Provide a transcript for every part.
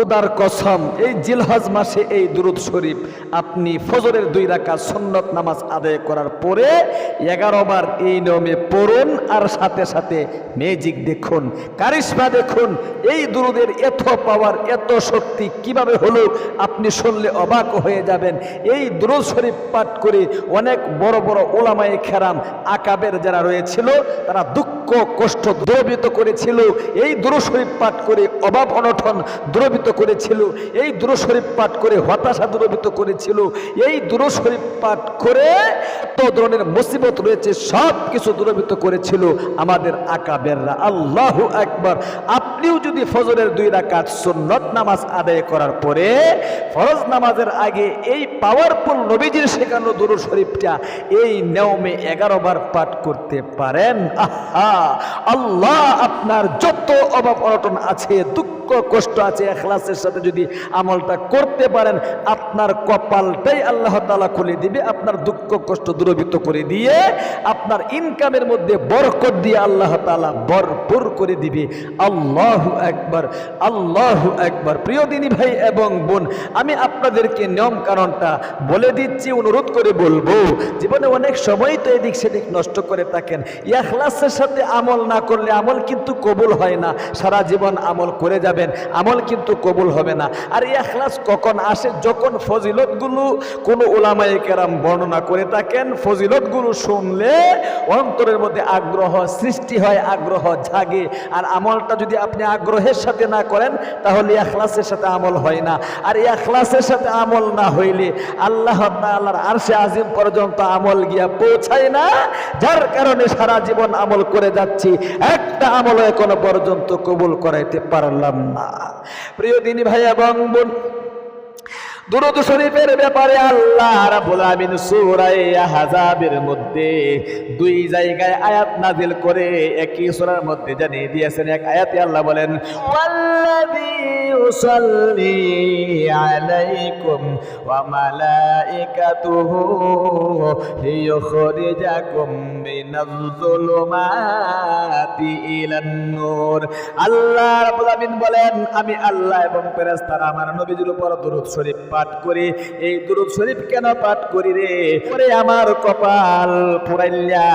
খুদার কসম, এই জিলহজ মাসে এই দুরুদ শরীফ আপনি ফজরের দুই রাকাত সুন্নত নামাজ আদায় করার পরে এগারো বার এই নিয়মে পড়ুন আর সাথে সাথে ম্যাজিক দেখুন, কারিশমা দেখুন, এই দুরুদের এত পাওয়ার এত শক্তি কীভাবে হলো আপনি শুনলে অবাক হয়ে যাবেন। এই দুরুদ শরীফ পাঠ করে অনেক বড় বড় ওলামায়ে খেরাম আকাবের যারা রয়েছিল, তারা দুঃখ, কষ্ট দ্রবিত করেছিল। এই দুরুদ শরীফ পাঠ করে অভাব অনটন দ্রবিত করেছিল, এই দুরুদ শরীফ পাঠ করে হতাশা দ্রবিত করেছিল, এই দুরুদ শরীফ পাঠ করে কত ধরনের মুসিবত রয়েছে সব কিছু দ্রবিত করেছিল আমাদের আকাবেররা। আল্লাহ একবার আপনিও যদি ফজরের দুই রাকাত সুন্নত নামাজ আদায় করার পরে ফরজ নামাজের আগে এই পাওয়ারফুল নবীজির শেখানো দুরুদ শরীফটা এই নিয়মে এগারো বার পাঠ করতে পারেন। আহা! আল্লাহ আপনার যত অভাব অনটন আছে, দুঃখ কষ্ট আছে এখলাসের সাথে যদি আমলটা করতে পারেন আপনার কপালটাই আল্লাহ তালা খুলে দিবে, আপনার দুঃখ কষ্ট দূরভূত করে দিয়ে, আপনার ইনকামের মধ্যে বরকত দিয়ে আল্লাহ তালা ভরপুর করে দিবে। আল্লাহ একবার আল্লাহ একবার প্রিয় দিনী ভাই এবং বোন, আমি আপনাদেরকে নিয়ম কারণটা বলে দিচ্ছি, অনুরোধ করে বলব, জীবনে অনেক সময় তো এদিক সেদিক নষ্ট করে থাকেন। ইয়াখলাসের সাথে আমল না করলে আমল কিন্তু কবুল হয় না। সারা জীবন আমল করে যাবেন, আমল কিন্তু কবুল হবে না। আর ইয়াখলাস কখন আসে? যখন ফজিলতগুলো কোনো ওলামায়ে কেরাম বর্ণনা করে থাকেন। ফজিলত ফজিলতগুলো শুনলে অন্তরের মধ্যে আগ্রহ সৃষ্টি হয়, আগ্রহ জাগে। আর আমলটা যদি আপনি আগ্রহের সাথে না করেন, তাহলে এখলাসের সাথে আমল হয় না। আর এখলাসের সাথে আমল না হইলে আল্লাহ আল্লাহর আরশে আজিম পর্যন্ত আমল গিয়া পৌঁছায় না। যার কারণে সারা জীবন আমল করে যাচ্ছি, একটা আমল এখনও পর্যন্ত কবুল করাইতে পারলাম না। প্রিয় দিনী ভাই এবং বোন দুরুদ শরীফের ব্যাপারে আল্লাহ রাব্বুল আমিন সূরা মধ্যে দুই জায়গায় আয়াত নাজিল করে একই সূরার মধ্যে জানিয়ে দিয়েছেন। এক আয়াতে আল্লাহ বলেন আলাইকুম ওয়া মালাইকাতুহু মিনাজ যুলুমাতি ইলান নূর। আল্লাহ রাব্বুল আমিন বলেন, আমি আল্লাহ এবং ফেরেশতারা আমার নবীজির উপর দরুদ শরীফ পাঠ করি। এই দুরুদ শরীফ কেন পাঠ করি রে? পরে আমার কপাল পুরাইল্লা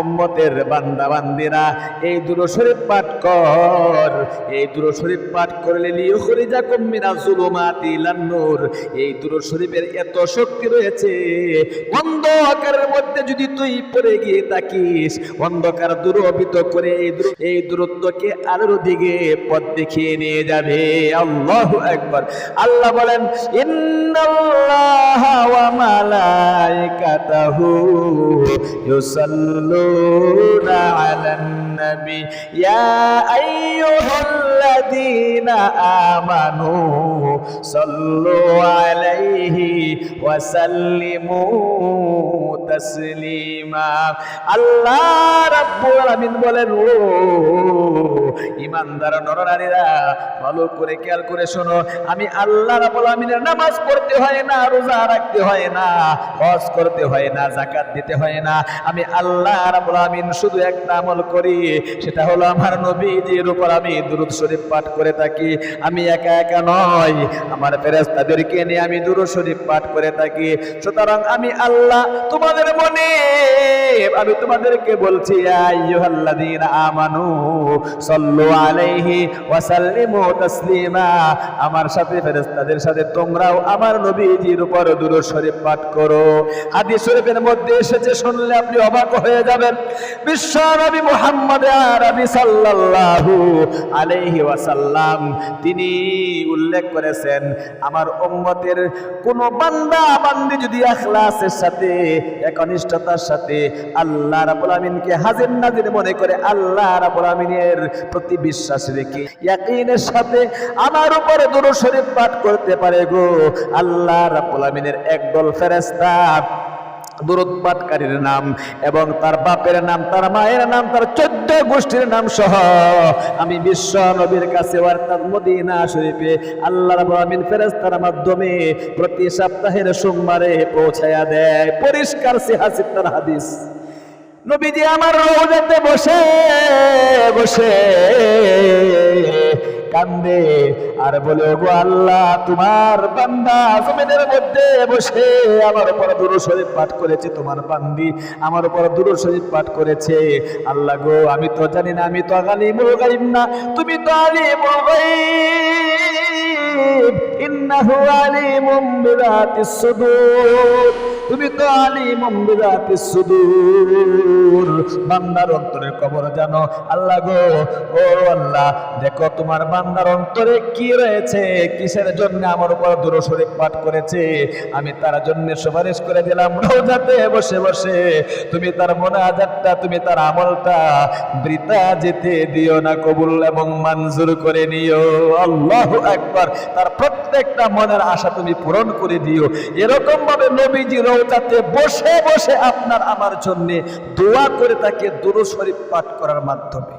উম্মতের বান্দা বান্দিরা এই দুরুদ শরীফ পাঠ কর। এই দুরুদ শরীফ পাঠ করলে লিয়ুখরিজাকুম মিনাজ যুলুমাতি ইলান লান্নুর এই দুরুদ শরীফের এত শক্তি রয়েছে। অন্ধকারের মধ্যে যদি তুই পড়ে গিয়ে থাকিস, অন্ধকার দূরবিত করে এই দূরত্বকে আলোর দিকে পথ দেখিয়ে নিয়ে যাবে। আল্লাহ একবার আল্লাহ বলেন, ইন্নাল্লাহ আলান নবী ইয়া আইয়ুহাল্লাযীনা আমানু সাল্লু আলাইহি ওয়া সাল্লিমু তাসলিমা। আল্লাহ রাব্বুল আলামিন বলেন ও ইমানদার নরনারীরা, ভালো করে খেয়াল করে শোনো। আমি আল্লাহ রাব্বুল আলামিনের নামাজ পড়তে হয় না, রোজা রাখতে হয় না, হজ করতে হয় না, যাকাত দিতে হয় না। আমি আল্লাহ রাব্বুল আলামিন শুধু একটা আমল করি, সেটা হলো আমার নবীজির উপর আমি দুরূদ শরীফ পাঠ করে থাকি। আমি একা একা নয় আমার ফেরেশতাদেরকে নিয়ে আমি দুরূদ শরীফ পাঠ করে থাকি। সুতরাং আমি আল্লাহ তোমাদের মনে, আমি তোমাদেরকে বলছি, ইয়া আইয়ুহাল্লাযীনা আমানু সাল্লু আলাইহি ওয়া সাল্লিমু তাসলিমা। আমার সাথে ফেরেশতাদের সাথে তোমরাও আমার নবীজির উপর দুরূদ শরীফ পাঠ করো। হাদিস শরীফের মধ্যে এসেছে, শুনলে আপনি অবাক হয়ে যাবেন। বিশ্ব নবী মুহাম্মদ আরবি সাল্লাল্লাহু আলাইহি ওয়াসাল্লাম, তিনি উল্লেখ করেছেন, আমার উম্মতের কোন বান্দা, বান্দি যদি ইখলাসের সাথে, একনিষ্ঠতার সাথে আল্লাহ রাব্বুল আমিনকে হাজির নাজির মনে করে, আল্লাহ রাব্বুল আমিনের প্রতি বিশ্বাস রেখে ইয়াকিনের সাথে আমার উপরে দুরূদ শরীফ পাঠ করতে পারে গো। আল্লাহ রাব্বুল আমিনের একদল ফেরেশতা, দুরুদ পাঠকারীর নাম এবং তার বাপের নাম, তার মায়ের নাম, তার চোদ্দ গোষ্ঠীর নাম সহ আমি বিশ্ব নবীর কাছে অর্থাৎ মদিনা শরীফে আল্লাহ আমিন ফেরেশতার মাধ্যমে প্রতি সপ্তাহের সোমবারে পৌঁছায়া দেয়। পরিষ্কার সিহাসিত তার হাদিস। নবীজি আমার রোজাতে বসে বসে কান্দে। আর বলে, ওগো আল্লাহ, তোমার বান্দা জমিনের মধ্যে বসে, আমার উপর দুরু শরীফ পাঠ করেছে তোমার বান্দি, আমার উপর দুরু শরীফ পাঠ করেছে। আল্লাহ গো, আমি তো জানি না, আমি তো আলিমুল গাইব না, তুমি তো আলিমুল গাইব। ইন্নাহু আলিমুম বিযাতিস সুদূর। তুমি তো আলিমুম বিযাতিস সুদূর। বান্দার অন্তরের খবর জানো। আল্লাহ গো, ও আল্লাহ, দেখো তোমার বান্দার অন্তরে কি রয়েছে? কিসের জন্য আমার উপর দূর শরীফ পাঠ করেছে? আমি তার জন্য সুপারিশ করে দিলাম, রোজাতে বসে বসে। তুমি তার মোনাজাতটা, তুমি তার আমলটা বৃথা যেতে দিও না, কবুল এবং মঞ্জুর করে নিও। আল্লাহু আকবার। তার প্রত্যেকটা মনের আশা তুমি পূরণ করে দিও। এরকম ভাবে নবীজি রৌতাতে বসে বসে আপনার আমার জন্যে দোয়া করে তাকে দুরু শরীফ পাঠ করার মাধ্যমে।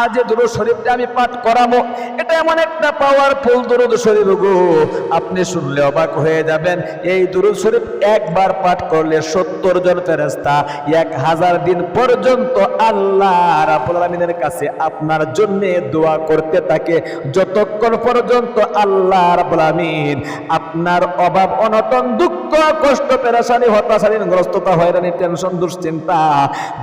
আজ যে দুরু শরীফটা আমি পাঠ করাবো। এটা এমন একটা পাওয়ারফুল দুরুদ শরীফ গো। আপনি শুনলে অবাক হয়ে যাবেন, এই দুরুদ শরীফ একবার পাঠ করলে সত্তর জন ফেরেস্তা এক হাজার দিন পর্যন্ত আল্লাহ রাবুল আলমিনের কাছে আপনার জন্য দোয়া করতে থাকে। যতক্ষণ পর্যন্ত আল্লাহ রাবুল আলমিন আপনার অভাব, অনটন, দুঃখ, কষ্ট, পেরাশানি হতাশানি গ্রস্ততা হয়রানি, টেনশন, দুশ্চিন্তা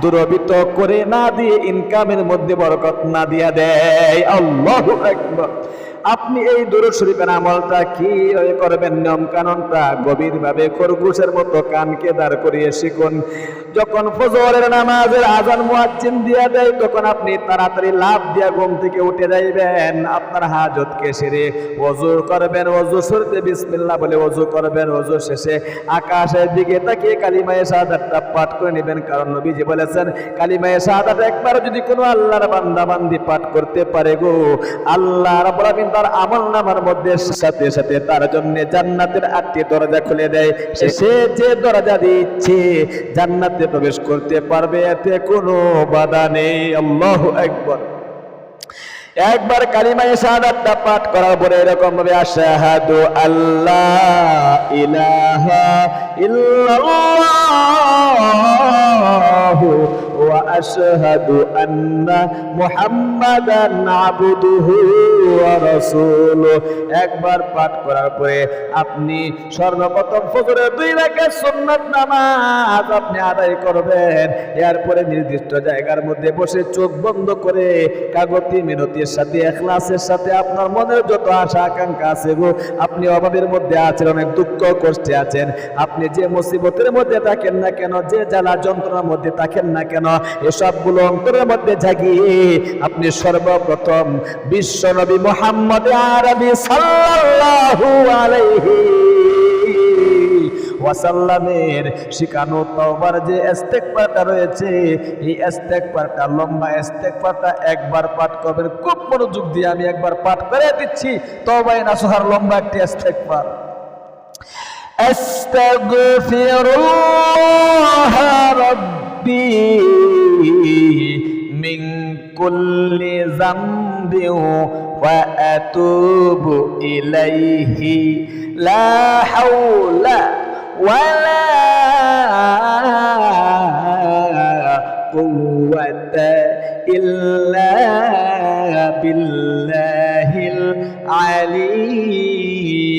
দুরবিত করে না দিয়ে ইনকামের মধ্যে বরকত না দিয়া দেয়। আল্লাহ একবার আপনি এই দুরুদ শরীফের আমলটা কি করবেন? নিয়ম কানুনটা গভীরভাবে খরগোশের মতো কানকে দাঁড় করিয়ে শিখুন। যখন ফজরের নামাজের আজান মুয়াজ্জিন দিয়া দেয়, তখন আপনি তাড়াতাড়ি লাভ দিয়া ঘুম থেকে উঠে যাইবেন। আপনার হাজতকে সেরে ওযু করবেন, ওযু শুরুতে বিসমিল্লাহ বলে ওযু করবেন, ওযু শেষে আকাশের দিকে তাকিয়ে কালিমায়ে শাহাদাতটা পাঠ করে নেবেন। কারণ নবীজি বলেছেন, কালিমায়ে শাহাদাত একবার যদি কোনো আল্লাহর বান্দা বান্দি পাঠ করতে পারে গো, আল্লাহ রাব্বুল আলামিন তার আমল নামার মধ্যে সাথে সাথে তার জন্য জান্নাতের আটটি দরজা খুলে দেয়। সে যে দরজা দিচ্ছে, জান্নাতে প্রবেশ করতে পারবে, এতে কোনো বাধা নেই। আল্লাহু একবার একবার কালিমায়ে শাহাদাতটা পাঠ করার পরে এরকম ভাবে আশহাদু আল্লাহ ইলাহা ইল্লাল্লাহ আন্না মুহাম্মাদান আবদুহু ওয়া রাসূলুহু। একবার পাঠ করার পরে আপনি সর্বপ্রথম ফজরের দুই রাকাত সুন্নাত নামাজ আপনি আদায় করবেন। এরপরে নির্দিষ্ট জায়গার মধ্যে বসে চোখ বন্ধ করে কাগতি মিনতির সাথে, এখলাসের সাথে আপনার মনের যত আশা, আকাঙ্ক্ষা আছে গো, আপনি অভাবের মধ্যে আছেন, অনেক দুঃখ, কষ্টে আছেন। আপনি যে মুসিবতের মধ্যে থাকেন না কেন, যে জ্বালা যন্ত্রণার মধ্যে থাকেন না কেন এসবগুলো অন্তরের মধ্যে জাগিয়ে আপনি সর্বপ্রথম বিশ্ব নবী মোহাম্মদ আরবি সাল্লাল্লাহু আলাইহি ওয়াসাল্লামের শিখানো তওবার যে ইস্তেগফারটা রয়েছে এই ইস্তেগফারটা লম্বা ইস্তেগফারটা একবার পাঠ করবেন খুব মনোযোগ দিয়ে আমি একবার পাঠ করে দিচ্ছি তওবায়ে নাসুহার লম্বা একটি ইস্তেগফার أستغفر الله ربي ربي من كل ذنب وأتوب إليه. لا حول ولا قوة إلا بالله العلي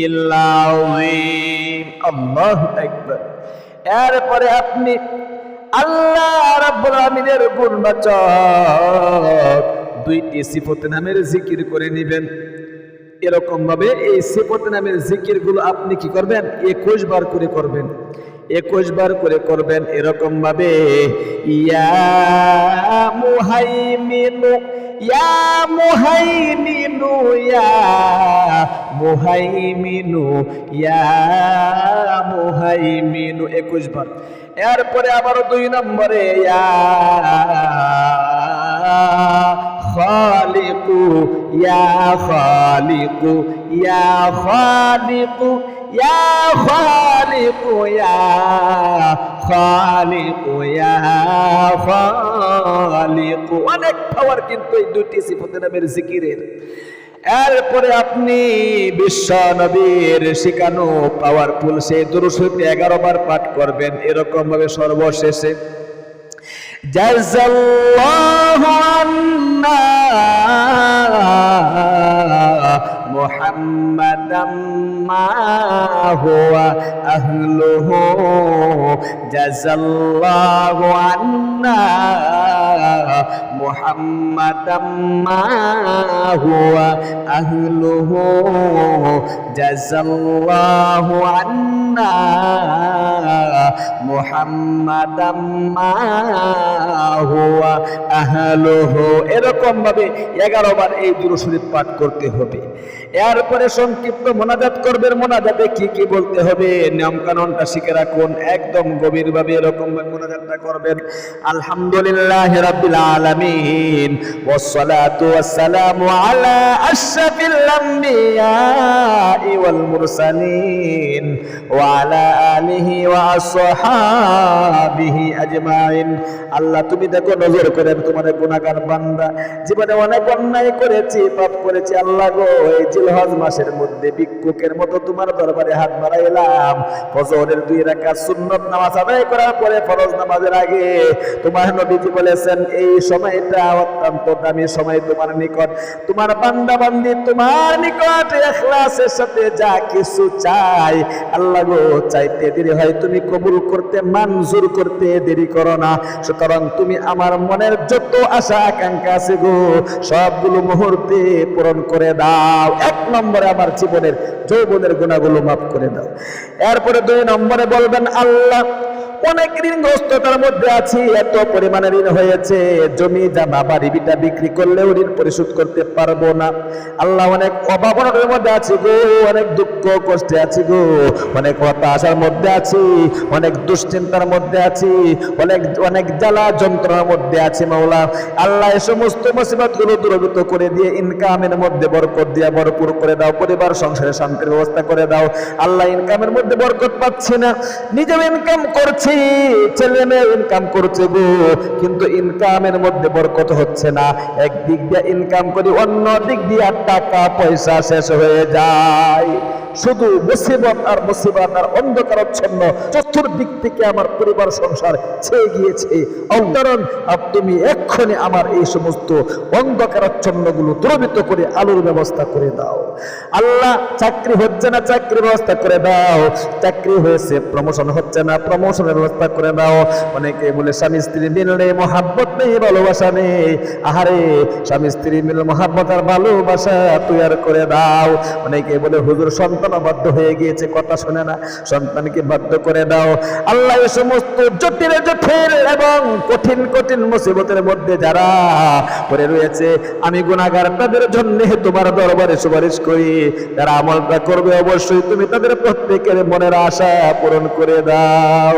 العظيم. الله أكبر. يا رب أبني আল্লাহ রাব্বুল আমিনের গুণবাচক দুইটি সিফত নামের জিকির করে নেবেন। এরকম ভাবে এই সিফত নামের জিকিরগুলো আপনি কি করবেন? একুশ বার করে করবেন। একুশ বার করে করবেন এরকম ভাবে ইয়া মুহাইমিনু ইয়া মুহাইমিনু ইয়া মুহাইমিনু ইয়া মুহাইমিনু। একুশ বার। এরপরে আবারও দুই নম্বরে, ইয়া খালিকু ইয়া খালিকু ইয়া খালিকু ইয়া খালিকু ইয়া খালিকু ইয়া খালিকু। অনেক পাওয়ার কিন্তু এই দুটি সিফতের নামের জিকিরের। এরপরে আপনি বিশ্ব নবীর শিখানো পাওয়ারফুল সেই দুরুশরীফ এগারো বার পাঠ করবেন এরকম ভাবে সর্বশেষে জাযাল্লাহু জাজাল্লাহু আন্না মুহাম্মাদাম মা হুয়া আহলুহু জাজাল্লাহু আন্না الله عنا محمدا ما هو أهله এরকম ভাবে এগারো বার এই দুরূদ শরীফ পাঠ করতে হবে এরপরে সংক্ষিপ্ত মোনাজাত করবেন মোনাজাতে কি কি বলতে হবে নিয়ম কানুনটা শিখে রাখুন একদম গভীরভাবে এরকম ভাবে মোনাজাতটা করবেন আলহামদুলিল্লাহ রাব্বিল আলামিন والصلاه والسلام على اشرف الانبياء والمرسلين وعلى اله واصحابه اجمعين আল্লাহ তুমি দেখো নজর করে আমি তোমার গুনাহগার বান্দা জীবনে অনেক অন্যায় করেছি পাপ করেছি আল্লাহ গো এই জিলহজ মাসের মধ্যে ভিক্ষুকের মতো তোমার দরবারে হাত বাড়াইলাম ফজরের দুই রাকাত সুন্নত নামাজ আদায় করার পরে ফরজ নামাজের আগে তোমার নবীজি বলেছেন এই সময়টা অত্যন্ত দামি সময় তোমার নিকট তোমার বান্দা বান্দি তোমার নিকট ইখলাসের সাথে যা কিছু চাই আল্লাহ গো চাইতে দেরি হয়, তুমি কবুল করতে, মঞ্জুর করতে দেরি করো না। সুতরাং তুমি আমার মনের যত আশা, আকাঙ্ক্ষা আছে গো, সবগুলো মুহূর্তে পূরণ করে দাও। এক নম্বরে আমার জীবনের যৌবনের গুণাগুলো মাফ করে দাও। এরপরে দুই নম্বরে বলবেন, আল্লাহ অনেক ঋণগ্রস্ততার মধ্যে আছি, এত পরিমাণে ঋণ হয়েছে। জমি, জামা, বাড়ি, বিটা বিক্রি করলেও ঋণ পরিশোধ করতে পারব না। আল্লাহ অনেক অভাবনের মধ্যে আছি গো, অনেক দুঃখ, কষ্টে আছি গো। অনেক হতাশার মধ্যে আছি, অনেক দুশ্চিন্তার মধ্যে আছি, অনেক অনেক জ্বালা যন্ত্রণার মধ্যে আছি মাওলা। আল্লাহ এ সমস্ত মুসিবতগুলো দূরীভূত করে দিয়ে ইনকামের মধ্যে বরকত দিয়ে ভরপুর করে দাও, পরিবার, সংসারে শান্তির ব্যবস্থা করে দাও। আল্লাহ ইনকামের মধ্যে বরকত পাচ্ছি না, নিজেও ইনকাম করছি ছেলে মেয়ে ইনকাম করছে গো। কিন্তু ইনকামের মধ্যে বরকত হচ্ছে না। এক দিক দিয়ে ইনকাম করি, অন্য দিক দিয়ে টাকা পয়সা শেষ হয়ে যায়। শুধু মুসিবত আর মুসিবত আর অন্ধকারচ্ছন্ন চতুর্দিক থেকে আমার পরিবার সংসার ছেয়ে গিয়েছে। অন্তরণ তুমি এক্ষণে আমার এই সমস্ত অন্ধকারাচ্ছন্নগুলো দ্রবিত করে আলোর ব্যবস্থা করে দাও। আল্লাহ, চাকরি হচ্ছে না চাকরির ব্যবস্থা করে দাও। চাকরি হয়েছে প্রমোশন হচ্ছে না প্রমোশনের ব্যবস্থা করে দাও অনেকে বলে, স্বামী স্ত্রী মিল নেই মহাব্বত নেই, ভালোবাসা নেই। আহারে, স্বামী স্ত্রী মিল মহাব্বত আর ভালোবাসা তৈয়ার করে দাও। অনেকে বলে, হুজুর সন্তান বাধ্য হয়ে গিয়েছে, কথা শোনে না, সন্তানকে বাধ্য করে দাও। আল্লাহ এই সমস্ত জটিল জটিল এবং কঠিন কঠিন মুসিবতের মধ্যে যারা পড়ে রয়েছে, আমি গুণাগার তাদের জন্য তোমার দরবারে সুপারিশ করি। যারা আমলটা করবে, অবশ্যই তুমি তাদের প্রত্যেকের মনের আশা পূরণ করে দাও।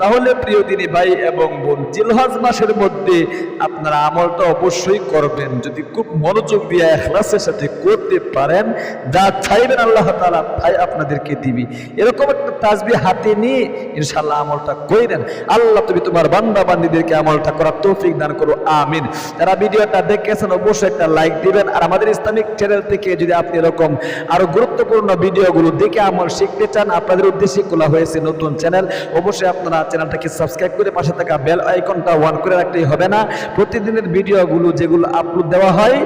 তাহলে প্রিয় দিনী ভাই এবং বোন, জিলহজ মাসের মধ্যে আপনারা আমলটা অবশ্যই করবেন। যদি খুব মনোযোগ দিয়ে এখলাসের সাথে করতে পারেন, যা চাইবেন আল্লাহ তালা তাই আপনাদেরকে দিবি। এরকম একটা তাসবি হাতে নিয়ে ইনশাল্লাহ আমলটা কইরেন। আল্লাহ তুমি তোমার বান্দা বান্দীদেরকে আমলটা করার তৌফিক দান করো, আমিন। যারা ভিডিওটা দেখেছেন, অবশ্যই একটা লাইক দিবেন। আর আমাদের ইসলামিক চ্যানেল থেকে যদি আপনি এরকম আরও গুরুত্বপূর্ণ ভিডিওগুলো দেখে আমল শিখতে চান, আপনাদের উদ্দেশ্যে খোলা হয়েছে নতুন চ্যানেল, অবশ্যই আপনারা চ্যানেলটাকে সাবস্ক্রাইব করে পাশে থাকা বেল আইকনটা অন করে রাখতেই হবে না। প্রতিদিনের ভিডিওগুলো যেগুলো আপলোড দেওয়া হয়,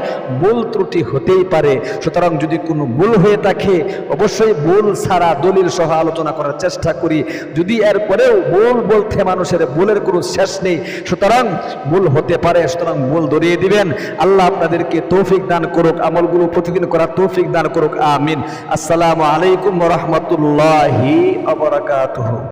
ভুল ত্রুটি হতেই পারে। সুতরাং যদি কোনো ভুল হয়ে থাকে, অবশ্যই ভুল ছাড়া দলিল সহ আলোচনা করার চেষ্টা করি। যদি এরপরেও ভুল বলতে মানুষের ভুলের কোনো শেষ নেই, সুতরাং ভুল হতে পারে, সুতরাং ভুল ধরিয়ে দিবেন। আল্লাহ আপনাদেরকে তৌফিক দান করুক, আমলগুলো প্রতিদিন করার তৌফিক দান করুক, আমিন। আসসালামু আলাইকুম রহমতুল্লাহি আবরাকাতুহু